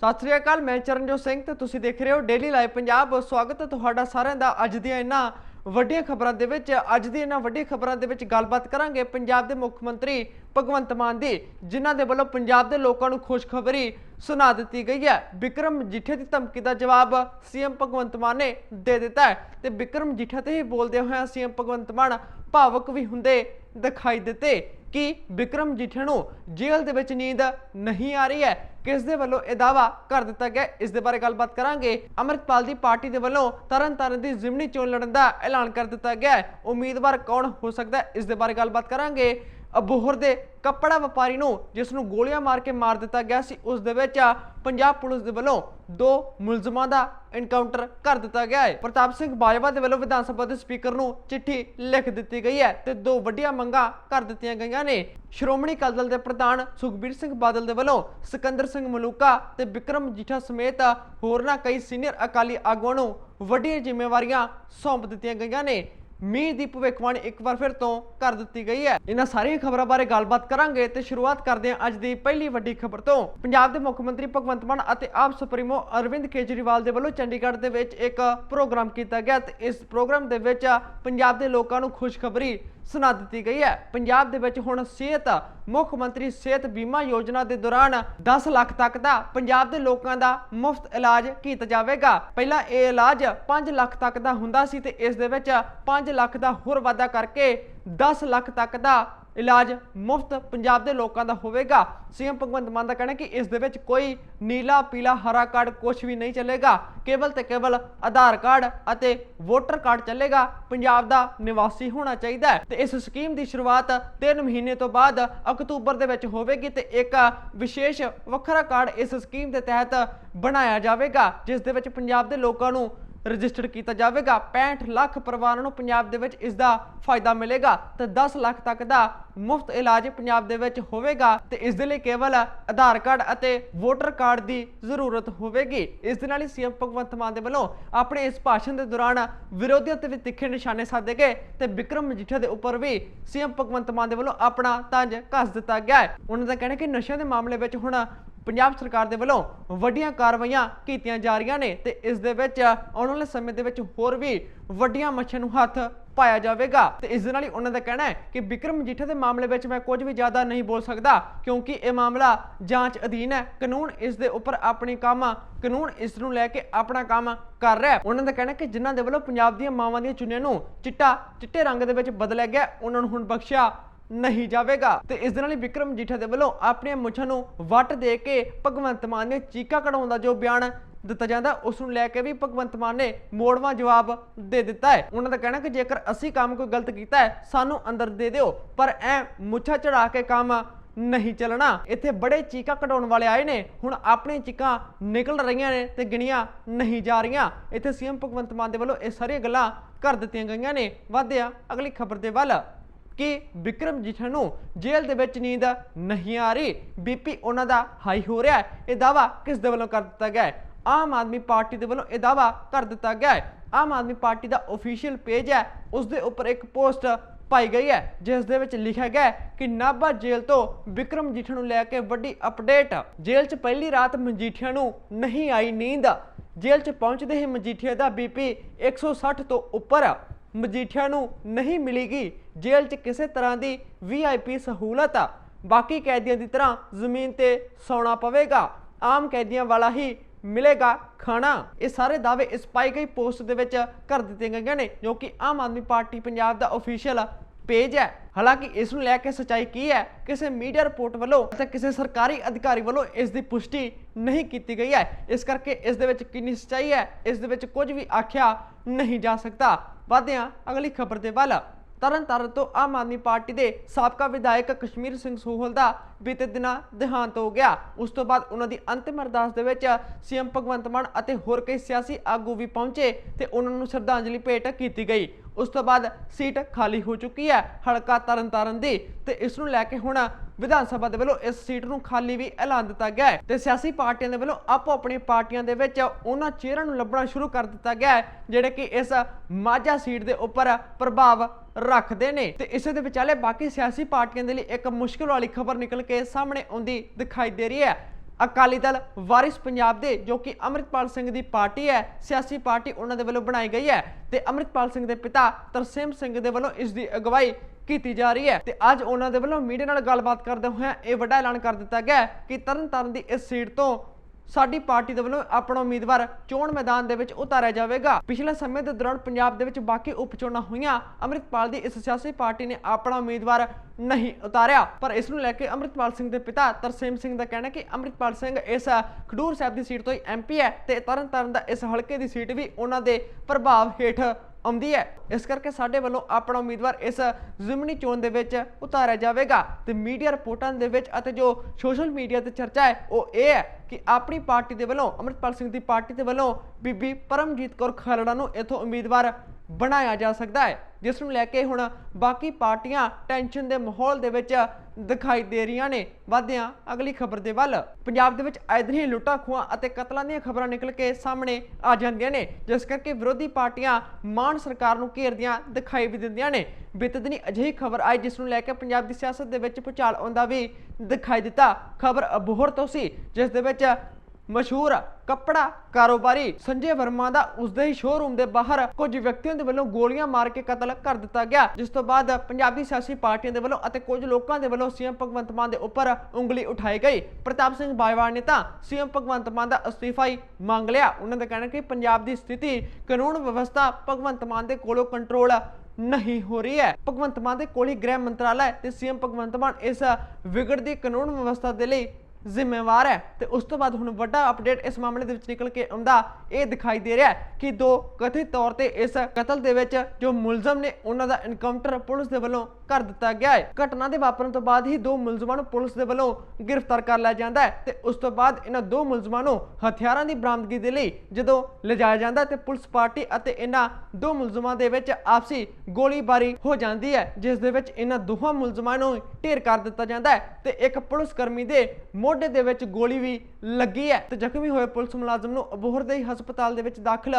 ਸਤਿ ਸ੍ਰੀ ਅਕਾਲ, ਮੈਂ ਚਰਨਜੋਤ ਸਿੰਘ ਤੇ ਤੁਸੀਂ ਦੇਖ ਰਹੇ ਹੋ ਡੇਲੀ ਲਾਈਵ ਪੰਜਾਬ ਸਵਾਗਤ ਹੈ ਤੁਹਾਡਾ ਸਾਰਿਆਂ ਦਾ ਅੱਜ ਦੀਆਂ ਇਹਨਾਂ ਵੱਡੀਆਂ ਖਬਰਾਂ ਦੇ ਵਿੱਚ। ਅੱਜ ਦੀ ਇਹਨਾਂ ਵੱਡੀਆਂ ਖਬਰਾਂ ਦੇ ਵਿੱਚ ਗੱਲਬਾਤ ਕਰਾਂਗੇ ਪੰਜਾਬ ਦੇ ਮੁੱਖ ਮੰਤਰੀ ਭਗਵੰਤ ਮਾਨ ਦੀ, ਜਿਨ੍ਹਾਂ ਦੇ ਵੱਲੋਂ ਪੰਜਾਬ ਦੇ ਲੋਕਾਂ ਨੂੰ ਖੁਸ਼ਖਬਰੀ ਸੁਣਾ ਦਿੱਤੀ ਗਈ ਹੈ। ਵਿਕਰਮ ਜਿੱਠੇ ਦੀ ਧਮਕੀ ਦਾ ਜਵਾਬ ਸੀਐਮ ਭਗਵੰਤ ਮਾਨ ਨੇ ਦੇ ਦਿੱਤਾ ਹੈ ਤੇ ਵਿਕਰਮ ਜੀਠਾ ਤੇ ਹੀ ਬੋਲਦੇ ਹੋਏ ਸੀਐਮ ਭਗਵੰਤ ਮਾਨ ਭਾਵਕ ਵੀ ਹੁੰਦੇ ਦਿਖਾਈ ਦਿੱਤੇ। ਕਿ ਵਿਕਰਮ ਜੀਠੇ ਨੂੰ ਜੇਲ੍ਹ ਦੇ ਵਿੱਚ ਨੀਂਦ ਨਹੀਂ ਆ ਰਹੀ ਹੈ। ਕਿਸ ਦੇ ਵੱਲੋਂ ਇਹ ਦਾਵਾ ਕਰ ਦਿੱਤਾ ਗਿਆ ਹੈ? ਇਸ ਦੇ ਬਾਰੇ ਗੱਲਬਾਤ ਕਰਾਂਗੇ। ਅਮਰਿਤਪਾਲ ਦੀ ਪਾਰਟੀ ਦੇ ਵੱਲੋਂ ਤਰਨਤਾਰਨ ਦੀ ਜ਼ਿਮਨੀ ਚੋਣ ਲੜਨ ਦਾ ਐਲਾਨ ਕਰ ਦਿੱਤਾ ਗਿਆ ਉਮੀਦਵਾਰ ਕੌਣ ਹੋ ਸਕਦਾ ਹੈ? ਇਸ ਦੇ ਬਾਰੇ ਗੱਲਬਾਤ ਕਰਾਂਗੇ। ਅਬੋਹਰ ਦੇ ਕੱਪੜਾ ਵਪਾਰੀ ਨੂੰ ਜਿਸ ਨੂੰ ਗੋਲੀਆਂ ਮਾਰ ਕੇ ਮਾਰ ਦਿੱਤਾ ਗਿਆ ਸੀ, ਉਸ ਦੇ ਵਿੱਚ ਪੰਜਾਬ ਪੁਲਿਸ ਦੇ ਵੱਲੋਂ ਦੋ ਮੁਲਜ਼ਮਾਂ ਦਾ ਐਨਕਾਊਂਟਰ ਕਰ ਦਿੱਤਾ ਗਿਆ ਹੈ। ਪ੍ਰਤਾਪ ਸਿੰਘ ਬਾਜਵਾ ਦੇ ਵੱਲੋਂ ਵਿਧਾਨ ਸਭਾ ਦੇ ਸਪੀਕਰ ਨੂੰ ਚਿੱਠੀ ਲਿਖ ਦਿੱਤੀ ਗਈ ਹੈ ਤੇ ਦੋ ਵੱਡੀਆਂ ਮੰਗਾਂ ਕਰ ਦਿੱਤੀਆਂ ਗਈਆਂ ਨੇ। ਸ਼੍ਰੋਮਣੀ ਅਕਾਲੀ ਦਲ ਦੇ ਪ੍ਰਧਾਨ ਸੁਖਬੀਰ ਸਿੰਘ ਬਾਦਲ ਦੇ ਵੱਲੋਂ ਸਿਕੰਦਰ ਸਿੰਘ ਮਲੂਕਾ ਤੇ ਵਿਕਰਮ ਜੀਠਾ ਸਮੇਤ ਹੋਰਨਾਂ ਕਈ ਸੀਨੀਅਰ ਅਕਾਲੀ ਆਗੂਆਂ ਨੂੰ ਵੱਡੀਆਂ ਜ਼ਿੰਮੇਵਾਰੀਆਂ ਸੌਂਪ ਦਿੱਤੀਆਂ ਗਈਆਂ ਨੇ। ਮੀਂਹ ਦੀ ਭਵਿੱਖਬਾਣੀ ਇੱਕ ਵਾਰ ਫਿਰ ਤੋਂ ਕਰ ਦਿੱਤੀ ਗਈ ਹੈ। ਇਹਨਾਂ ਸਾਰੀਆਂ ਖਬਰਾਂ ਬਾਰੇ ਗੱਲਬਾਤ ਕਰਾਂਗੇ ਤੇ ਸ਼ੁਰੂਆਤ ਕਰਦੇ ਹਾਂ ਅੱਜ ਦੀ ਪਹਿਲੀ ਵੱਡੀ ਖਬਰ ਤੋਂ। ਪੰਜਾਬ ਦੇ ਮੁੱਖ ਮੰਤਰੀ ਭਗਵੰਤ ਮਾਨ ਅਤੇ ਆਪ ਸੁਪਰੀਮੋ ਅਰਵਿੰਦ ਕੇਜਰੀਵਾਲ ਦੇ ਵੱਲੋਂ ਚੰਡੀਗੜ੍ਹ ਦੇ ਵਿੱਚ ਇੱਕ ਪ੍ਰੋਗਰਾਮ ਕੀਤਾ ਗਿਆ ਤੇ ਇਸ ਪ੍ਰੋਗਰਾਮ ਦੇ ਵਿੱਚ ਪੰਜਾਬ ਦੇ ਲੋਕਾਂ ਨੂੰ ਖੁਸ਼ਖਬਰੀ ਸੁਣਾ ਦਿੱਤੀ ਗਈ ਹੈ। ਪੰਜਾਬ ਦੇ ਵਿੱਚ ਹੁਣ ਸਿਹਤ, ਮੁੱਖ ਮੰਤਰੀ ਸਿਹਤ ਬੀਮਾ ਯੋਜਨਾ ਦੇ ਦੌਰਾਨ 10 ਲੱਖ ਤੱਕ ਦਾ ਪੰਜਾਬ ਦੇ ਲੋਕਾਂ ਦਾ ਮੁਫਤ ਇਲਾਜ ਕੀਤਾ ਜਾਵੇਗਾ। ਪਹਿਲਾਂ ਇਹ ਇਲਾਜ 5 ਲੱਖ ਤੱਕ ਦਾ ਹੁੰਦਾ ਸੀ ਤੇ ਇਸ ਦੇ ਵਿੱਚ 5 ਲੱਖ ਦਾ ਹੋਰ ਵਾਧਾ ਕਰਕੇ 10 ਲੱਖ ਤੱਕ ਦਾ ਇਲਾਜ ਮੁਫਤ ਪੰਜਾਬ ਦੇ ਲੋਕਾਂ ਦਾ ਹੋਵੇਗਾ। ਸੀਐਮ ਭਗਵੰਤ ਮਾਨ ਦਾ ਕਹਿਣਾ ਕਿ ਇਸ ਦੇ ਵਿੱਚ ਕੋਈ ਨੀਲਾ, ਪੀਲਾ, ਹਰਾ ਕਾਰਡ ਕੁਝ ਵੀ ਨਹੀਂ ਚੱਲੇਗਾ। ਕੇਵਲ ਤੇ ਕੇਵਲ ਆਧਾਰ ਕਾਰਡ ਅਤੇ ਵੋਟਰ ਕਾਰਡ ਚੱਲੇਗਾ। ਪੰਜਾਬ ਦਾ ਨਿਵਾਸੀ ਹੋਣਾ ਚਾਹੀਦਾ ਹੈ। ਤੇ ਇਸ ਸਕੀਮ ਦੀ ਸ਼ੁਰੂਆਤ 3 ਮਹੀਨੇ ਤੋਂ ਬਾਅਦ ਅਕਤੂਬਰ ਦੇ ਵਿੱਚ ਹੋਵੇਗੀ ਤੇ ਇੱਕ ਵਿਸ਼ੇਸ਼ ਵੱਖਰਾ ਕਾਰਡ ਇਸ ਸਕੀਮ ਦੇ ਤਹਿਤ ਬਣਾਇਆ ਜਾਵੇਗਾ, ਜਿਸ ਦੇ ਵਿੱਚ ਪੰਜਾਬ ਦੇ ਲੋਕਾਂ ਨੂੰ ਰਜਿਸਟਰਡ ਕੀਤਾ ਜਾਵੇਗਾ। 65 ਲੱਖ ਪਰਿਵਾਰਾਂ ਨੂੰ ਪੰਜਾਬ ਦੇ ਵਿੱਚ ਇਸ ਦਾ ਫਾਇਦਾ ਮਿਲੇਗਾ ਤੇ 10 ਲੱਖ ਤੱਕ ਦਾ ਮੁਫਤ ਇਲਾਜ ਪੰਜਾਬ ਦੇ ਵਿੱਚ ਹੋਵੇਗਾ ਤੇ ਇਸ ਦੇ ਲਈ ਕੇਵਲ ਆਧਾਰ ਕਾਰਡ ਅਤੇ ਵੋਟਰ ਕਾਰਡ ਦੀ ਜ਼ਰੂਰਤ ਹੋਵੇਗੀ। ਇਸ ਦੇ ਨਾਲ ਹੀ ਸੀਐਮ ਭਗਵੰਤ ਮਾਨ ਦੇ ਵੱਲੋਂ ਆਪਣੇ ਇਸ ਭਾਸ਼ਣ ਦੇ ਦੌਰਾਨ ਵਿਰੋਧੀਆਂ ਤੇ ਵੀ ਤਿੱਖੇ ਨਿਸ਼ਾਨੇ ਸਾਧੇ ਗਏ ਤੇ ਵਿਕਰਮ ਮਜੀਠਾ ਦੇ ਉੱਪਰ ਵੀ ਸੀਐਮ ਭਗਵੰਤ ਮਾਨ ਦੇ ਵੱਲੋਂ ਆਪਣਾ ਤੰਜ ਕੱਸ ਦਿੱਤਾ ਗਿਆ ਹੈ। ਉਹਨਾਂ ਦਾ ਕਹਿਣਾ ਕਿ ਨਸ਼ਿਆਂ ਦੇ ਮਾਮਲੇ ਵਿੱਚ ਹੁਣ ਪੰਜਾਬ ਸਰਕਾਰ ਦੇ ਵੱਲੋਂ ਵੱਡੀਆਂ ਕਾਰਵਾਈਆਂ ਕੀਤੀਆਂ ਜਾ ਰਹੀਆਂ ਨੇ ਤੇ ਇਸ ਦੇ ਵਿੱਚ ਆਉਣ ਵਾਲੇ ਸਮੇਂ ਦੇ ਵਿੱਚ ਹੋਰ ਵੀ ਵੱਡੀਆਂ ਮੱਛਾਂ ਨੂੰ ਹੱਥ ਪਾਇਆ ਜਾਵੇਗਾ। ਤੇ ਇਸ ਦੇ ਨਾਲ ਹੀ ਉਹਨਾਂ ਦਾ ਕਹਿਣਾ ਹੈ ਕਿ ਵਿਕਰਮ ਮਜੀਠਾ ਦੇ ਮਾਮਲੇ ਵਿੱਚ ਮੈਂ ਕੁਝ ਵੀ ਜ਼ਿਆਦਾ ਨਹੀਂ ਬੋਲ ਸਕਦਾ ਕਿਉਂਕਿ ਇਹ ਮਾਮਲਾ ਜਾਂਚ ਅਧੀਨ ਹੈ। ਕਾਨੂੰਨ ਇਸ ਦੇ ਉੱਪਰ ਆਪਣੀ ਕੰਮ, ਕਾਨੂੰਨ ਇਸ ਨੂੰ ਲੈ ਕੇ ਆਪਣਾ ਕੰਮ ਕਰ ਰਿਹਾ ਹੈ। ਉਹਨਾਂ ਦਾ ਕਹਿਣਾ ਕਿ ਜਿਨ੍ਹਾਂ ਦੇ ਵੱਲੋਂ ਪੰਜਾਬ ਦੀਆਂ ਮਾਵਾਂ ਦੀਆਂ ਚੁੰਨੀਆਂ ਨੂੰ ਚਿੱਟਾ, ਚਿੱਟੇ ਰੰਗ ਦੇ ਵਿੱਚ ਬਦਲਿਆ ਗਿਆ, ਉਹਨਾਂ ਨੂੰ ਹੁਣ ਬਖਸ਼ਿਆ ਨਹੀਂ ਜਾਵੇਗਾ। ਤੇ ਇਸ ਦੇ ਨਾਲ ਹੀ ਵਿਕਰਮ ਜੀਠਾ ਦੇ ਵੱਲੋਂ ਆਪਣੀਆਂ ਮੁੱਛਾਂ ਨੂੰ ਵੱਟ ਦੇ ਕੇ ਭਗਵੰਤ ਮਾਨ ਨੇ ਚੀਕਾ ਕਢਾਉਣ ਦਾ ਜੋ ਬਿਆਨ ਦਿੱਤਾ ਜਾਂਦਾ, ਉਸ ਨੂੰ ਲੈ ਕੇ ਵੀ ਭਗਵੰਤ ਮਾਨ ਨੇ ਮੋੜਵਾ ਜਵਾਬ ਦੇ ਦਿੱਤਾ ਹੈ। ਉਹਨਾਂ ਦਾ ਕਹਿਣਾ ਕਿ ਜੇਕਰ ਅਸੀਂ ਕੰਮ ਕੋਈ ਗਲਤ ਕੀਤਾ ਹੈ, ਸਾਨੂੰ ਅੰਦਰ ਦੇ ਦਿਓ, ਪਰ ਐ ਮੁੱਛਾਂ ਚੜਾ ਕੇ ਕੰਮ ਨਹੀਂ ਚੱਲਣਾ। ਇੱਥੇ ਬੜੇ ਚੀਕਾਂ ਕਢਾਉਣ ਵਾਲੇ ਆਏ ਨੇ, ਹੁਣ ਆਪਣੀਆਂ ਚੀਕਾਂ ਨਿਕਲ ਰਹੀਆਂ ਨੇ ਤੇ ਗਿਣੀਆਂ ਨਹੀਂ ਜਾ ਰਹੀਆਂ। ਇੱਥੇ ਸੀਐਮ ਭਗਵੰਤ ਮਾਨ ਦੇ ਵੱਲੋਂ ਇਹ ਸਾਰੀਆਂ ਗੱਲਾਂ ਕਰ ਦਿੱਤੀਆਂ ਗਈਆਂ ਨੇ। ਵਧਿਆ, ਅਗਲੀ ਖਬਰ ਦੇ ਵੱਲ। ਕਿ ਵਿਕਰਮ ਜੀਠਾ ਨੂੰ ਜੇਲ੍ਹ ਦੇ ਵਿੱਚ ਨੀਂਦ ਨਹੀਂ ਆ ਰਹੀ, ਬੀਪੀ ਉਹਨਾਂ ਦਾ ਹਾਈ ਹੋ ਰਿਹਾ ਹੈ, ਇਹ ਦਾਵਾ ਕਿਸ ਦੇ ਵੱਲੋਂ ਕਰ ਦਿੱਤਾ ਗਿਆ ਹੈ? ਆਮ ਆਦਮੀ ਪਾਰਟੀ ਦੇ ਵੱਲੋਂ ਇਹ ਦਾਵਾ ਕਰ ਦਿੱਤਾ ਗਿਆ ਹੈ। ਆਮ ਆਦਮੀ ਪਾਰਟੀ ਦਾ ਅਫੀਸ਼ੀਅਲ ਪੇਜ ਹੈ, ਉਸ ਦੇ ਉੱਪਰ ਇੱਕ ਪੋਸਟ ਪਾਈ ਗਈ ਹੈ, ਜਿਸ ਦੇ ਵਿੱਚ ਲਿਖਿਆ ਗਿਆ ਕਿ ਨਾਭਾ ਜੇਲ੍ਹ ਤੋਂ ਵਿਕਰਮ ਜੀਠਾ ਨੂੰ ਲੈ ਕੇ ਵੱਡੀ ਅਪਡੇਟ ਜੇਲ੍ਹ 'ਚ ਪਹਿਲੀ ਰਾਤ ਮਜੀਠੀਆ ਨੂੰ ਨਹੀਂ ਆਈ ਨੀਂਦ। ਜੇਲ੍ਹ 'ਚ ਪਹੁੰਚਦੇ ਹੀ ਮਜੀਠੀਆ ਦਾ ਬੀਪੀ 160 ਤੋਂ ਉੱਪਰ ਮਜੀਠੀਆ ਨੂੰ ਨਹੀਂ ਮਿਲੇਗੀ। ਜੇਲ੍ਹ 'ਚ ਕਿਸੇ ਤਰ੍ਹਾਂ ਦੀ ਵੀਆਈਪੀ ਸਹੂਲਤ ਆ। ਬਾਕੀ ਕੈਦੀਆਂ ਦੀ ਤਰ੍ਹਾਂ ਜ਼ਮੀਨ ਤੇ ਸੌਣਾ ਪਵੇਗਾ। ਆਮ ਕੈਦੀਆਂ ਵਾਲਾ ਹੀ ਮਿਲੇਗਾ ਖਾਣਾ। ਇਹ ਸਾਰੇ ਦਾਅਵੇ ਇਸ ਪਾਈ ਗਈ ਪੋਸਟ ਦੇ ਵਿੱਚ ਕਰ ਦਿੱਤੇ ਗਏ ਨੇ, ਜੋ ਕਿ ਆਮ ਆਦਮੀ ਪਾਰਟੀ ਪੰਜਾਬ ਦਾ ਅਫੀਸ਼ੀਅਲ ਪੇਜ ਹੈ। ਹਾਲਾਂਕਿ ਇਸ ਨੂੰ ਲੈ ਕੇ ਸਚਾਈ ਕੀ ਹੈ, ਕਿਸੇ ਮੀਡੀਆ ਰਿਪੋਰਟ ਵੱਲੋਂ ਅਤੇ ਕਿਸੇ ਸਰਕਾਰੀ ਅਧਿਕਾਰੀ ਵੱਲੋਂ ਇਸ ਦੀ ਪੁਸ਼ਟੀ ਨਹੀਂ ਕੀਤੀ ਗਈ ਹੈ। ਇਸ ਕਰਕੇ ਇਸ ਦੇ ਵਿੱਚ ਕਿੰਨੀ ਸਚਾਈ ਹੈ, ਇਸ ਦੇ ਵਿੱਚ ਕੁਝ ਵੀ ਆਖਿਆ ਨਹੀਂ ਜਾ ਸਕਦਾ। ਵਧਦੇ ਹਾਂ ਅਗਲੀ ਖਬਰ ਦੇ ਵੱਲ। ਤਰਨ ਤਾਰਨ ਤੋਂ ਆਮ ਆਦਮੀ ਪਾਰਟੀ ਦੇ ਸਾਬਕਾ ਵਿਧਾਇਕ ਕਸ਼ਮੀਰ ਸਿੰਘ ਸੋਹਲ ਦਾ ਬੀਤੇ ਦਿਨਾਂ ਦੇਹਾਂਤ ਹੋ ਗਿਆ। ਉਸ ਤੋਂ ਬਾਅਦ ਉਹਨਾਂ ਦੀ ਅੰਤਿਮ ਅਰਦਾਸ ਦੇ ਵਿੱਚ ਸੀਐਮ ਭਗਵੰਤ ਮਾਨ ਅਤੇ ਹੋਰ ਕਈ ਸਿਆਸੀ ਆਗੂ ਵੀ ਪਹੁੰਚੇ ਤੇ ਉਹਨਾਂ ਨੂੰ ਸ਼ਰਧਾਂਜਲੀ ਭੇਟ ਕੀਤੀ ਗਈ। ਉਸ ਤੋਂ ਬਾਅਦ ਸੀਟ ਖਾਲੀ ਹੋ ਚੁੱਕੀ ਹੈ, ਹਲਕਾ ਤਰਨ ਤਾਰਨ ਦੀ ਤੇ ਇਸ ਨੂੰ ਲੈ ਕੇ ਹੁਣ ਵਿਧਾਨ ਸਭਾ ਦੇ ਵੱਲੋਂ ਇਸ ਸੀਟ ਨੂੰ ਖਾਲੀ ਵੀ ਐਲਾਨ ਦਿੱਤਾ ਗਿਆ ਹੈ ਤੇ ਸਿਆਸੀ ਪਾਰਟੀਆਂ ਦੇ ਵੱਲੋਂ ਆਪੋ ਆਪਣੀ ਪਾਰਟੀਆਂ ਦੇ ਵਿੱਚ ਉਹਨਾਂ ਚਿਹਰਿਆਂ ਨੂੰ ਲੱਭਣਾ ਸ਼ੁਰੂ ਕਰ ਦਿੱਤਾ ਗਿਆ ਹੈ, ਜਿਹੜੇ ਕਿ ਇਸ ਮਾਝਾ ਸੀਟ ਦੇ ਉੱਪਰ ਪ੍ਰਭਾਵ ਰੱਖਦੇ ਨੇ। ਤੇ ਇਸੇ ਦੇ ਵਿਚਾਲੇ ਬਾਕੀ ਸਿਆਸੀ ਪਾਰਟੀਆਂ ਦੇ ਲਈ ਇੱਕ ਮੁਸ਼ਕਲ ਵਾਲੀ ਖਬਰ ਨਿਕਲ ਕੇ ਸਾਹਮਣੇ ਆਉਂਦੀ ਦਿਖਾਈ ਦੇ ਰਹੀ ਹੈ। ਅਕਾਲੀ ਦਲ ਵਾਰਿਸ ਪੰਜਾਬ ਦੇ, ਜੋ ਕਿ ਅੰਮ੍ਰਿਤਪਾਲ ਸਿੰਘ ਦੀ ਪਾਰਟੀ ਹੈ, ਸਿਆਸੀ ਪਾਰਟੀ ਉਹਨਾਂ ਦੇ ਵੱਲੋਂ ਬਣਾਈ ਗਈ ਹੈ ਤੇ ਅੰਮ੍ਰਿਤਪਾਲ ਸਿੰਘ ਦੇ ਪਿਤਾ ਤਰਸੇਮ ਸਿੰਘ ਦੇ ਵੱਲੋਂ ਇਸ ਦੀ ਅਗਵਾਈ ਕੀਤੀ ਜਾ ਰਹੀ ਹੈ। ਤੇ ਅੱਜ ਉਹਨਾਂ ਦੇ ਵੱਲੋਂ ਮੀਡੀਆ ਨਾਲ ਗੱਲਬਾਤ ਕਰਦੇ ਹੋਏ ਇਹ ਵੱਡਾ ਐਲਾਨ ਕਰ ਦਿੱਤਾ ਗਿਆ ਹੈ ਕਿ ਤਰਨਤਾਰਨ ਦੀ ਇਸ ਸੀਟ ਤੋਂ ਸਾਡੀ ਪਾਰਟੀ ਦੇ ਵੱਲੋਂ ਆਪਣਾ ਉਮੀਦਵਾਰ ਚੋਣ ਮੈਦਾਨ ਦੇ ਵਿੱਚ ਉਤਾਰਿਆ ਜਾਵੇਗਾ। ਪਿਛਲੇ ਸਮੇਂ ਦੇ ਦੌਰਾਨ ਪੰਜਾਬ ਦੇ ਵਿੱਚ ਬਾਕੀ ਉਪ ਚੋਣਾਂ ਹੋਈਆਂ। ਅੰਮ੍ਰਿਤਪਾਲ ਦੀ ਇਸ ਸਿਆਸੀ ਪਾਰਟੀ ਨੇ ਆਪਣਾ ਉਮੀਦਵਾਰ ਨਹੀਂ ਉਤਾਰਿਆ। ਪਰ ਇਸ ਨੂੰ ਲੈ ਕੇ ਅੰਮ੍ਰਿਤਪਾਲ ਸਿੰਘ ਦੇ ਪਿਤਾ ਤਰਸੇਮ ਸਿੰਘ ਦਾ ਕਹਿਣਾ ਕਿ ਅੰਮ੍ਰਿਤਪਾਲ ਸਿੰਘ ਇਸ ਖਡੂਰ ਸਾਹਿਬ ਦੀ ਸੀਟ ਤੋਂ ਹੀ ਐਮਪੀ ਹੈ ਤੇ ਤਰਨਤਾਰਨ ਦਾ ਇਸ ਹਲਕੇ ਦੀ ਸੀਟ ਵੀ ਉਹਨਾਂ ਦੇ ਪ੍ਰਭਾਵ ਹੇਠ ਆਉਂਦੀ ਹੈ। ਇਸ ਕਰਕੇ ਸਾਡੇ ਵੱਲੋਂ ਆਪਣਾ ਉਮੀਦਵਾਰ ਇਸ ਜ਼ਿਮਨੀ ਚੋਣ ਦੇ ਵਿੱਚ ਉਤਾਰਿਆ ਜਾਵੇਗਾ। ਤੇ ਮੀਡੀਆ ਰਿਪੋਰਟਾਂ ਦੇ ਵਿੱਚ ਅਤੇ ਜੋ ਸੋਸ਼ਲ ਮੀਡੀਆ ਤੇ ਚਰਚਾ ਹੈ, ਉਹ ਇਹ ਹੈ ਕਿ ਆਪਣੀ ਪਾਰਟੀ ਦੇ ਵੱਲੋਂ ਅੰਮ੍ਰਿਤਪਾਲ ਸਿੰਘ ਦੀ ਪਾਰਟੀ ਦੇ ਵੱਲੋਂ ਬੀਬੀ ਪਰਮਜੀਤ ਕੌਰ ਖਾਲੜਾ ਨੂੰ ਇਥੋਂ ਉਮੀਦਵਾਰ ਬਣਾਇਆ ਜਾ ਸਕਦਾ ਹੈ, ਜਿਸ ਨੂੰ ਲੈ ਕੇ ਹੁਣ ਬਾਕੀ ਪਾਰਟੀਆਂ ਟੈਨਸ਼ਨ ਦੇ ਮਾਹੌਲ ਦੇ ਵਿੱਚ ਦਿਖਾਈ ਦੇ ਰਹੀਆਂ ਨੇ। ਵਾਧਿਆਂ, ਅਗਲੀ ਖਬਰ ਦੇ ਵੱਲ। ਪੰਜਾਬ ਦੇ ਵਿੱਚ ਐਦਰੀਆਂ ਲੁੱਟਾਂ ਖੋਹਾਂ ਅਤੇ ਕਤਲਾਂ ਦੀਆਂ ਖਬਰਾਂ ਨਿਕਲ ਕੇ ਸਾਹਮਣੇ ਆ ਜਾਂਦੀਆਂ ਨੇ, ਜਿਸ ਕਰਕੇ ਵਿਰੋਧੀ ਪਾਰਟੀਆਂ ਮਾਨ ਸਰਕਾਰ ਨੂੰ ਘੇਰਦੀਆਂ ਦਿਖਾਈ ਵੀ ਦਿੰਦੀਆਂ ਨੇ। ਬੀਤੇ ਦਿਨੀ ਅਜਿਹੀ ਖਬਰ ਆਈ, ਜਿਸ ਨੂੰ ਲੈ ਕੇ ਪੰਜਾਬ ਦੀ ਸਿਆਸਤ ਦੇ ਵਿੱਚ ਭੁਚਾਲ ਆਉਂਦਾ ਵੀ ਦਿਖਾਈ ਦਿੱਤਾ। ਖਬਰ ਅਬੋਹਰ ਤੋਂ ਸੀ, ਜਿਸ ਦੇ ਵਿੱਚ ਮਸ਼ਹੂਰ ਕੱਪੜਾ ਕਾਰੋਬਾਰੀ ਸੰਜੇ ਵਰਮਾ ਦਾ ਉਸਦੇ ਹੀ ਸ਼ੋਰੂਮ ਦੇ ਬਾਹਰ ਕੁਝ ਵਿਅਕਤੀਆਂ ਦੇ ਵੱਲੋਂ ਗੋਲੀਆਂ ਮਾਰ ਕੇ ਕਤਲ ਕਰ ਦਿੱਤਾ ਗਿਆ, ਜਿਸ ਤੋਂ ਬਾਅਦ ਪੰਜਾਬੀ ਸਿਆਸੀ ਪਾਰਟੀਆਂ ਦੇ ਵੱਲੋਂ ਅਤੇ ਕੁਝ ਲੋਕਾਂ ਦੇ ਵੱਲੋਂ ਸੀਐਮ ਭਗਵੰਤ ਮਾਨ ਦੇ ਉੱਪਰ ਉਂਗਲੀ ਉਠਾਈ ਗਈ। ਪ੍ਰਤਾਪ ਸਿੰਘ ਬਾਜਵਾ ਨੇ ਤਾਂ ਸੀਐਮ ਭਗਵੰਤ ਮਾਨ ਦਾ ਅਸਤੀਫਾ ਹੀ ਮੰਗ ਲਿਆ। ਉਹਨਾਂ ਦਾ ਕਹਿਣਾ ਕਿ ਪੰਜਾਬ ਦੀ ਸਥਿਤੀ, ਕਾਨੂੰਨ ਵਿਵਸਥਾ ਭਗਵੰਤ ਮਾਨ ਦੇ ਕੋਲੋਂ ਕੰਟਰੋਲ ਨਹੀਂ ਹੋ ਰਹੀ ਹੈ। ਭਗਵੰਤ ਮਾਨ ਦੇ ਕੋਲ ਹੀ ਗ੍ਰਹਿ ਮੰਤਰਾਲਾ ਹੈ ਤੇ ਸੀਐਮ ਭਗਵੰਤ ਮਾਨ ਇਸ ਵਿਗੜਦੀ ਕਾਨੂੰਨ ਵਿਵਸਥਾ ਦੇ ਲਈ ਜ਼ਿੰਮੇਵਾਰ ਹੈ। ਤੇ ਉਸ ਤੋਂ ਬਾਅਦ ਹੁਣ ਵੱਡਾ ਅਪਡੇਟ ਇਸ ਮਾਮਲੇ ਦੇ ਵਿੱਚ ਨਿਕਲ ਕੇ ਆਉਂਦਾ, ਇਹ ਦਿਖਾਈ ਦੇ ਰਿਹਾ ਕਿ ਦੋ ਕਥਿਤ ਤੌਰ ਤੇ ਇਸ ਕਤਲ ਦੇ ਵਿੱਚ ਜੋ ਮੁਲਜ਼ਮ ਨੇ, ਉਹਨਾਂ ਦਾ ਇਨਕਾਊਂਟਰ ਪੁਲਿਸ ਦੇ ਵੱਲੋਂ ਕਰ ਦਿੱਤਾ ਗਿਆ ਹੈ। ਘਟਨਾ ਦੇ ਵਾਪਰਨ ਤੋਂ ਬਾਅਦ ਹੀ ਦੋ ਮੁਲਜ਼ਮਾਂ ਨੂੰ ਪੁਲਿਸ ਦੇ ਵੱਲੋਂ ਗ੍ਰਿਫਤਾਰ ਕਰ ਲਿਆ ਜਾਂਦਾ ਹੈ ਤੇ ਉਸ ਤੋਂ ਬਾਅਦ ਇਹਨਾਂ ਦੋ ਮੁਲਜ਼ਮਾਂ ਨੂੰ ਹਥਿਆਰਾਂ ਦੀ ਬਰਾਮਦਗੀ ਦੇ ਲਈ ਜਦੋਂ ਲਿਜਾਇਆ ਜਾਂਦਾ ਹੈ ਤੇ ਪੁਲਿਸ ਪਾਰਟੀ ਅਤੇ ਇਹਨਾਂ ਦੋ ਮੁਲਜ਼ਮਾਂ ਦੇ ਵਿੱਚ ਆਪਸੀ ਗੋਲੀਬਾਰੀ ਹੋ ਜਾਂਦੀ ਹੈ, ਜਿਸ ਦੇ ਵਿੱਚ ਇਹਨਾਂ ਦੋਹਾਂ ਮੁਲਜ਼ਮਾਂ ਨੂੰ ਢੇਰ ਕਰ ਦਿੱਤਾ ਜਾਂਦਾ ਹੈ ਤੇ ਇੱਕ ਪੁਲਿਸ ਕਰਮੀ ਦੇ ਮੋਢੇ ਦੇ ਵਿੱਚ ਗੋਲੀ ਵੀ ਲੱਗੀ ਹੈ ਤੇ ਜ਼ਖਮੀ ਹੋਏ ਪੁਲਿਸ ਮੁਲਾਜ਼ਮ ਨੂੰ ਅਬੋਹਰ ਦੇ ਹਸਪਤਾਲ ਦੇ ਵਿੱਚ ਦਾਖਲ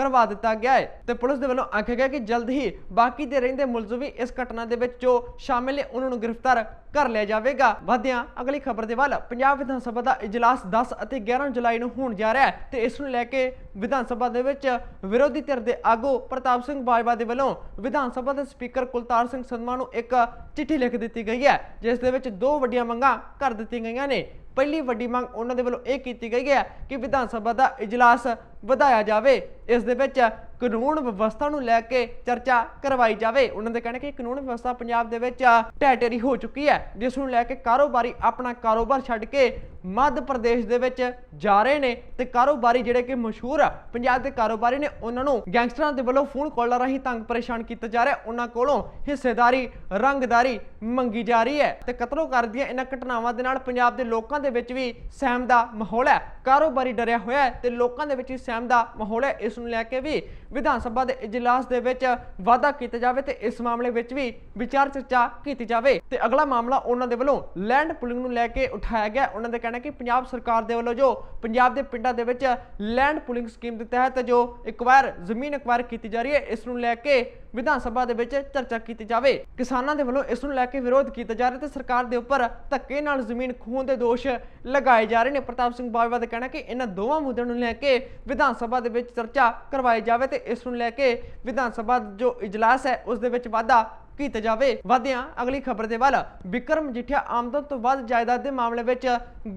ਕਰਵਾ ਦਿੱਤਾ ਗਿਆ ਹੈ ਤੇ ਪੁਲਿਸ ਦੇ ਵੱਲੋਂ ਆਖਿਆ ਗਿਆ ਕਿ ਜਲਦ ਹੀ ਬਾਕੀ ਦੇ ਰਹਿੰਦੇ ਮੁਲਜ਼ਮ ਵੀ ਇਸ ਘਟਨਾ ਦੇ ਵਿੱਚ ਜੋ ਸ਼ਾਮਿਲ ਹੈ ਉਹਨਾਂ ਨੂੰ ਗ੍ਰਿਫਤਾਰ ਕਰ ਲਿਆ ਜਾਵੇਗਾ। ਵਧਿਆਂ, ਅਗਲੀ ਖਬਰ ਦੇ ਵੱਲ ਪੰਜਾਬ ਵਿਧਾਨ ਸਭਾ ਦਾ ਇਜਲਾਸ 10 ਅਤੇ 11 ਜੁਲਾਈ ਨੂੰ ਹੋਣ ਜਾ ਰਿਹਾ ਹੈ ਤੇ ਇਸ ਨੂੰ ਲੈ ਕੇ ਵਿਧਾਨ ਸਭਾ ਦੇ ਵਿੱਚ ਵਿਰੋਧੀ ਧਿਰ ਦੇ ਆਗੂ ਪ੍ਰਤਾਪ ਸਿੰਘ ਬਾਜਵਾ ਦੇ ਵੱਲੋਂ ਵਿਧਾਨ ਸਭਾ ਦੇ ਸਪੀਕਰ ਕੁਲਤਾਰ ਸਿੰਘ ਸੰਧਮਾ ਨੂੰ ਇੱਕ ਚਿੱਠੀ ਲਿਖ ਦਿੱਤੀ ਗਈ ਹੈ, ਜਿਸ ਦੇ ਵਿੱਚ ਦੋ ਵੱਡੀਆਂ ਮੰਗਾਂ ਕਰ ਦਿੱਤੀਆਂ ਗਈਆਂ ਨੇ। ਪਹਿਲੀ ਵੱਡੀ ਮੰਗ ਉਹਨਾਂ ਦੇ ਵੱਲੋਂ ਇਹ ਕੀਤੀ ਗਈ ਹੈ ਕਿ ਵਿਧਾਨ ਸਭਾ ਦਾ ਇਜਲਾਸ ਵਧਾਇਆ ਜਾਵੇ। ਇਸ ਦੇ ਵਿੱਚ ਕਾਨੂੰਨ ਵਿਵਸਥਾ ਨੂੰ ਲੈ ਕੇ ਚਰਚਾ ਕਰਵਾਈ ਜਾਵੇ। ਉਹਨਾਂ ਦੇ ਕਹਿਣਾ ਕਿ ਕਾਨੂੰਨ ਵਿਵਸਥਾ ਪੰਜਾਬ ਦੇ ਵਿੱਚ ਢਹਿ ਹੋ ਚੁੱਕੀ ਹੈ, ਜਿਸ ਨੂੰ ਲੈ ਕੇ ਕਾਰੋਬਾਰੀ ਆਪਣਾ ਕਾਰੋਬਾਰ ਛੱਡ ਕੇ ਮੱਧ ਪ੍ਰਦੇਸ਼ ਦੇ ਵਿੱਚ ਜਾ ਰਹੇ ਨੇ ਤੇ ਕਾਰੋਬਾਰੀ ਜਿਹੜੇ ਕਿ ਮਸ਼ਹੂਰ ਆ ਪੰਜਾਬ ਦੇ ਕਾਰੋਬਾਰੀ ਨੇ, ਉਹਨਾਂ ਨੂੰ ਗੈਂਗਸਟਰਾਂ ਦੇ ਵੱਲੋਂ ਫੋਨ ਕਾਲਾਂ ਰਾਹੀਂ ਤੰਗ ਪਰੇਸ਼ਾਨ ਕੀਤਾ ਜਾ ਰਿਹਾ। ਉਹਨਾਂ ਕੋਲੋਂ ਹਿੱਸੇਦਾਰੀ, ਰੰਗਦਾਰੀ ਮੰਗੀ ਜਾ ਰਹੀ ਹੈ ਤੇ ਕਤਲੋ ਕਰਦੀਆਂ ਇਹਨਾਂ ਘਟਨਾਵਾਂ ਦੇ ਨਾਲ ਪੰਜਾਬ ਦੇ ਲੋਕਾਂ ਦੇ ਵਿੱਚ ਵੀ ਸਹਿਮ ਦਾ ਮਾਹੌਲ ਹੈ। ਕਾਰੋਬਾਰੀ ਡਰਿਆ ਹੋਇਆ ਹੈ ਤੇ ਲੋਕਾਂ ਦੇ ਵਿੱਚ ਵੀ ਸਹਿਮ ਦਾ ਮਾਹੌਲ ਹੈ। ਇਸ ਨੂੰ ਲੈ ਕੇ ਵੀ ਵਿਧਾਨ ਸਭਾ ਦੇ ਇਜਲਾਸ ਦੇ ਵਿੱਚ ਵਾਅਦਾ ਕੀਤਾ ਜਾਵੇ ਤੇ ਇਸ ਮਾਮਲੇ ਵਿੱਚ ਵੀ ਵਿਚਾਰ ਚਰਚਾ ਕੀਤੀ ਜਾਵੇ। ਤੇ ਅਗਲਾ ਮਾਮਲਾ ਉਹਨਾਂ ਦੇ ਵੱਲੋਂ ਲੈਂਡ ਪੁਲਿੰਗ ਨੂੰ ਲੈ ਕੇ ਉਠਾਇਆ ਗਿਆ। ਉਹਨਾਂ ਦਾ ਕਹਿਣਾ ਕਿ ਪੰਜਾਬ ਸਰਕਾਰ ਦੇ ਵੱਲੋਂ ਜੋ ਪੰਜਾਬ ਦੇ ਪਿੰਡਾਂ ਦੇ ਵਿੱਚ ਲੈਂਡ ਪੁਲਿੰਗ ਸਕੀਮ ਦੇ ਤਹਿਤ ਜੋ ਇਕਵਾਇਰ ਜ਼ਮੀਨ ਇਕਵਾਇਰ ਕੀਤੀ ਜਾ ਰਹੀ ਹੈ, ਇਸ ਨੂੰ ਲੈ ਕੇ ਵਿਧਾਨ ਸਭਾ ਦੇ ਵਿੱਚ ਚਰਚਾ ਕੀਤੀ ਜਾਵੇ। ਕਿਸਾਨਾਂ ਦੇ ਵੱਲੋਂ ਇਸ ਨੂੰ ਲੈ ਕੇ ਵਿਰੋਧ ਕੀਤਾ ਜਾ ਰਿਹਾ ਤੇ ਸਰਕਾਰ ਦੇ ਉੱਪਰ ਧੱਕੇ ਨਾਲ ਜ਼ਮੀਨ ਖੋਹਣ ਦੇ ਦੋਸ਼ ਲਗਾਏ ਜਾ ਰਹੇ ਨੇ। ਪ੍ਰਤਾਪ ਸਿੰਘ ਬਾਜਵਾ ਦਾ ਕਹਿਣਾ ਕਿ ਇਹਨਾਂ ਦੋਵਾਂ ਮੁੱਦਿਆਂ ਨੂੰ ਲੈ ਕੇ ਵਿਧਾਨ ਸਭਾ ਦੇ ਵਿੱਚ ਚਰਚਾ ਕਰਵਾਈ ਜਾਵੇ ਤੇ ਇਸ ਨੂੰ ਲੈ ਕੇ ਵਿਧਾਨ ਸਭਾ ਜੋ ਇਜਲਾਸ ਹੈ, ਉਸ ਦੇ ਵਿੱਚ ਵਾਧਾ ਕੀਤਾ ਜਾਵੇ। ਵਧਿਆਂ, ਅਗਲੀ ਖਬਰ ਦੇ ਵੱਲ ਵਿਕਰਮ ਮਜੀਠੀਆ ਆਮਦਨ ਤੋਂ ਵੱਧ ਜਾਇਦਾਦ ਦੇ ਮਾਮਲੇ ਵਿੱਚ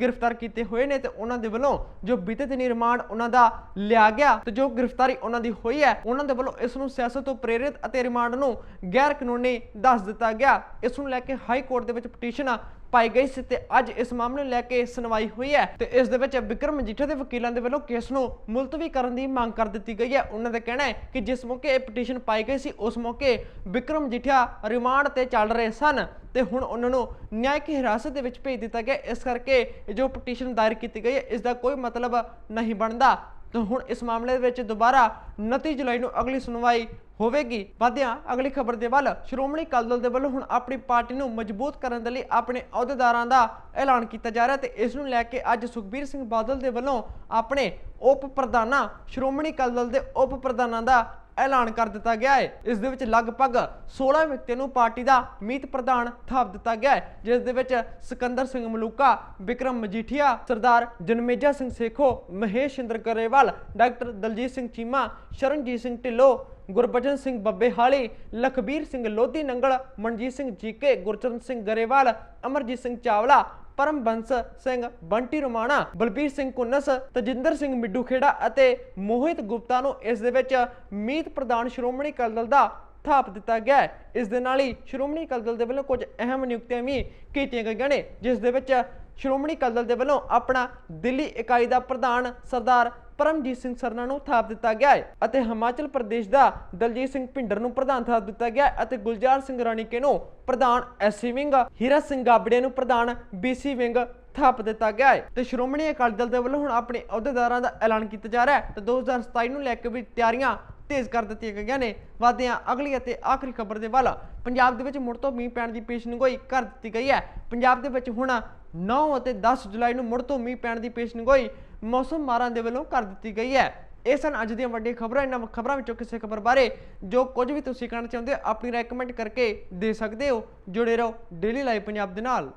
ਗ੍ਰਿਫਤਾਰ ਕੀਤੇ ਹੋਏ ਨੇ ਤੇ ਉਹਨਾਂ ਦੇ ਵੱਲੋਂ ਜੋ ਬੀਤੇ ਦਿਨੀ ਰਿਮਾਂਡ ਉਹਨਾਂ ਦਾ ਲਿਆ ਗਿਆ ਤੇ ਜੋ ਗ੍ਰਿਫਤਾਰੀ ਉਹਨਾਂ ਦੀ ਹੋਈ ਹੈ, ਉਹਨਾਂ ਦੇ ਵੱਲੋਂ ਇਸ ਨੂੰ ਸਿਆਸਤ ਤੋਂ ਪ੍ਰੇਰਿਤ ਅਤੇ ਰਿਮਾਂਡ ਨੂੰ ਗੈਰ ਕਾਨੂੰਨੀ ਦੱਸ ਦਿੱਤਾ ਗਿਆ। ਇਸ ਨੂੰ ਲੈ ਕੇ ਹਾਈ ਕੋਰਟ ਦੇ ਵਿੱਚ ਪਟੀਸ਼ਨ ਪਾਈ ਗਈ ਸੀ ਤੇ ਅੱਜ ਇਸ ਮਾਮਲੇ ਨੂੰ ਲੈ ਕੇ ਸੁਣਵਾਈ ਹੋਈ ਹੈ ਤੇ ਇਸ ਦੇ ਵਿੱਚ ਵਿਕਰਮ ਮਜੀਠੀਆ ਦੇ ਵਕੀਲਾਂ ਦੇ ਵੱਲੋਂ ਕੇਸ ਨੂੰ ਮੁਲਤਵੀ ਕਰਨ ਦੀ ਮੰਗ ਕਰ ਦਿੱਤੀ ਗਈ ਹੈ। ਉਹਨਾਂ ਦਾ ਕਹਿਣਾ ਹੈ ਕਿ ਜਿਸ ਮੌਕੇ ਇਹ ਪਟੀਸ਼ਨ ਪਾਈ ਗਈ ਸੀ, ਉਸ ਮੌਕੇ ਵਿਕਰਮ ਮਜੀਠੀਆ ਰਿਮਾਂਡ ਤੇ ਚੱਲ ਰਹੇ ਸਨ ਤੇ ਹੁਣ ਉਹਨਾਂ ਨੂੰ ਨਿਆਇਕ ਹਿਰਾਸਤ ਦੇ ਵਿੱਚ ਭੇਜ ਦਿੱਤਾ ਗਿਆ। ਇਸ ਕਰਕੇ ਜੋ ਪਟੀਸ਼ਨ ਦਾਇਰ ਕੀਤੀ ਗਈ ਹੈ, ਇਸ ਦਾ ਕੋਈ ਮਤਲਬ ਨਹੀਂ ਬਣਦਾ। ਤੇ ਹੁਣ ਇਸ ਮਾਮਲੇ ਦੇ ਵਿੱਚ ਦੁਬਾਰਾ 29 ਜੁਲਾਈ ਨੂੰ ਅਗਲੀ ਸੁਣਵਾਈ ਹੋਵੇਗੀ। ਵਧਿਆਂ, ਅਗਲੀ ਖਬਰ ਦੇ ਵੱਲ ਸ਼੍ਰੋਮਣੀ ਅਕਾਲੀ ਦਲ ਦੇ ਵੱਲੋਂ ਹੁਣ ਆਪਣੀ ਪਾਰਟੀ ਨੂੰ ਮਜ਼ਬੂਤ ਕਰਨ ਦੇ ਲਈ ਆਪਣੇ ਅਹੁਦੇਦਾਰਾਂ ਦਾ ਐਲਾਨ ਕੀਤਾ ਜਾ ਰਿਹਾ ਤੇ ਇਸ ਨੂੰ ਲੈ ਕੇ ਅੱਜ ਸੁਖਬੀਰ ਸਿੰਘ ਬਾਦਲ ਦੇ ਵੱਲੋਂ ਆਪਣੇ ਉਪ ਪ੍ਰਧਾਨਾਂ ਸ਼੍ਰੋਮਣੀ ਅਕਾਲੀ ਦਲ ਦੇ ਉਪ ਪ੍ਰਧਾਨਾਂ ਦਾ ਐਲਾਨ ਕਰ ਦਿੱਤਾ ਗਿਆ ਹੈ। ਇਸ ਦੇ ਵਿੱਚ ਲਗਭਗ 16 ਵਿਅਕਤੀਆਂ ਨੂੰ ਪਾਰਟੀ ਦਾ ਮੀਤ ਪ੍ਰਧਾਨ ਥਾਪ ਦਿੱਤਾ ਗਿਆ ਹੈ, ਜਿਸ ਦੇ ਵਿੱਚ ਸਿਕੰਦਰ ਸਿੰਘ ਮਲੂਕਾ ਵਿਕਰਮ ਮਜੀਠੀਆ, ਸਰਦਾਰ ਜਨਮੇਜਾ ਸਿੰਘ ਸੇਖੋ, ਮਹੇਸ਼ ਇੰਦਰ ਕਰੇਵਾਲ ਡਾਕਟਰ ਦਲਜੀਤ ਸਿੰਘ ਚੀਮਾ, ਸ਼ਰਨਜੀਤ ਸਿੰਘ ਢਿੱਲੋਂ, ਗੁਰਬਚਨ ਸਿੰਘ ਬੱਬੇਹਾਲੀ ਲਖਬੀਰ ਸਿੰਘ ਲੋਧੀ ਨੰਗਲ, ਮਨਜੀਤ ਸਿੰਘ ਜੀਕੇ, ਗੁਰਚਰਨ ਸਿੰਘ ਗਰੇਵਾਲ, ਅਮਰਜੀਤ ਸਿੰਘ ਚਾਵਲਾ ਪਰਮਬੰਸ ਸਿੰਘ ਬੰਟੀ ਰੋਮਾਣਾ, ਬਲਬੀਰ ਸਿੰਘ ਕੁੰਨਸ, ਤਜਿੰਦਰ ਸਿੰਘ ਮਿੱਡੂ ਖੇੜਾ ਅਤੇ ਮੋਹਿਤ ਗੁਪਤਾ ਨੂੰ ਇਸ ਦੇ ਵਿੱਚ ਮੀਤ ਪ੍ਰਧਾਨ ਸ਼੍ਰੋਮਣੀ ਅਕਾਲੀ ਦਲ ਦਾ ਥਾਪ ਦਿੱਤਾ ਗਿਆ ਹੈ। ਇਸ ਦੇ ਨਾਲ ਹੀ ਸ਼੍ਰੋਮਣੀ ਅਕਾਲੀ ਦਲ ਦੇ ਵੱਲੋਂ ਕੁਝ ਅਹਿਮ ਨਿਯੁਕਤੀਆਂ ਵੀ ਕੀਤੀਆਂ ਗਈਆਂ ਨੇ, ਜਿਸ ਦੇ ਵਿੱਚ ਸ਼੍ਰੋਮਣੀ ਅਕਾਲੀ ਦਲ ਦੇ ਵੱਲੋਂ ਆਪਣਾ ਦਿੱਲੀ ਇਕਾਈ ਦਾ ਪ੍ਰਧਾਨ ਸਰਦਾਰ ਪਰਮਜੀਤ ਸਿੰਘ ਸਰਨਾ ਨੂੰ ਥਾਪ ਦਿੱਤਾ ਗਿਆ ਹੈ ਅਤੇ ਹਿਮਾਚਲ ਪ੍ਰਦੇਸ਼ ਦਾ ਦਲਜੀਤ ਸਿੰਘ ਭਿੰਡਰ ਨੂੰ ਪ੍ਰਧਾਨ ਥਾਪ ਦਿੱਤਾ ਗਿਆ ਹੈ ਅਤੇ ਗੁਲਜ਼ਾਰ ਸਿੰਘ ਰਾਣੀਕੇ ਨੂੰ ਪ੍ਰਧਾਨ ਐਸਸੀ ਵਿੰਗ, ਹੀਰਾ ਸਿੰਘ ਗਾਬੜੇ ਨੂੰ ਪ੍ਰਧਾਨ ਬੀਸੀ ਵਿੰਗ ਥਾਪ ਦਿੱਤਾ ਗਿਆ ਹੈ। ਤੇ ਸ਼੍ਰੋਮਣੀ ਅਕਾਲੀ ਦਲ ਦੇ ਵੱਲੋਂ ਹੁਣ ਆਪਣੇ ਅਹੁਦੇਦਾਰਾਂ ਦਾ ਐਲਾਨ ਕੀਤਾ ਜਾ ਰਿਹਾ ਹੈ ਤੇ 2027 ਨੂੰ ਲੈ ਕੇ ਵੀ ਤਿਆਰੀਆਂ ਤੇਜ਼ ਕਰ ਦਿੱਤੀਆਂ ਗਈਆਂ ਨੇ। ਵਾਦਿਆਂ ਅਗਲੀ ਅਤੇ ਆਖਰੀ ਖਬਰ ਦੇ ਵੱਲ ਪੰਜਾਬ ਦੇ ਵਿੱਚ ਮੁੜ ਤੋਂ ਮੀਂਹ ਪੈਣ ਦੀ ਪੇਸ਼ਨਗੋਈ ਕਰ ਦਿੱਤੀ ਗਈ ਹੈ। ਪੰਜਾਬ ਦੇ ਵਿੱਚ ਹੁਣ 9 ਅਤੇ 10 ਜੁਲਾਈ ਨੂੰ ਮੁੜ ਤੋਂ ਮੀਂਹ ਪੈਣ ਦੀ ਪੇਸ਼ਨਗੋਈ ਮੌਸਮ ਮਾਰਾਂ ਦੇ ਵੱਲੋਂ ਕਰ ਦਿੱਤੀ ਗਈ ਹੈ। ਇਹ ਸਨ ਅੱਜ ਦੀਆਂ ਵੱਡੀਆਂ ਖਬਰਾਂ। ਇਹਨਾਂ ਖਬਰਾਂ ਵਿੱਚੋਂ ਕਿਸੇ ਖਬਰ ਬਾਰੇ ਜੋ ਕੁਝ ਵੀ ਤੁਸੀਂ ਕਹਿਣਾ ਚਾਹੁੰਦੇ ਹੋ, ਆਪਣੀ ਰਾਏ ਕਰਕੇ ਦੇ ਸਕਦੇ ਹੋ। ਜੁੜੇ ਰਹੋ ਡੇਲੀ ਲਾਈਵ ਪੰਜਾਬ ਦੇ ਨਾਲ।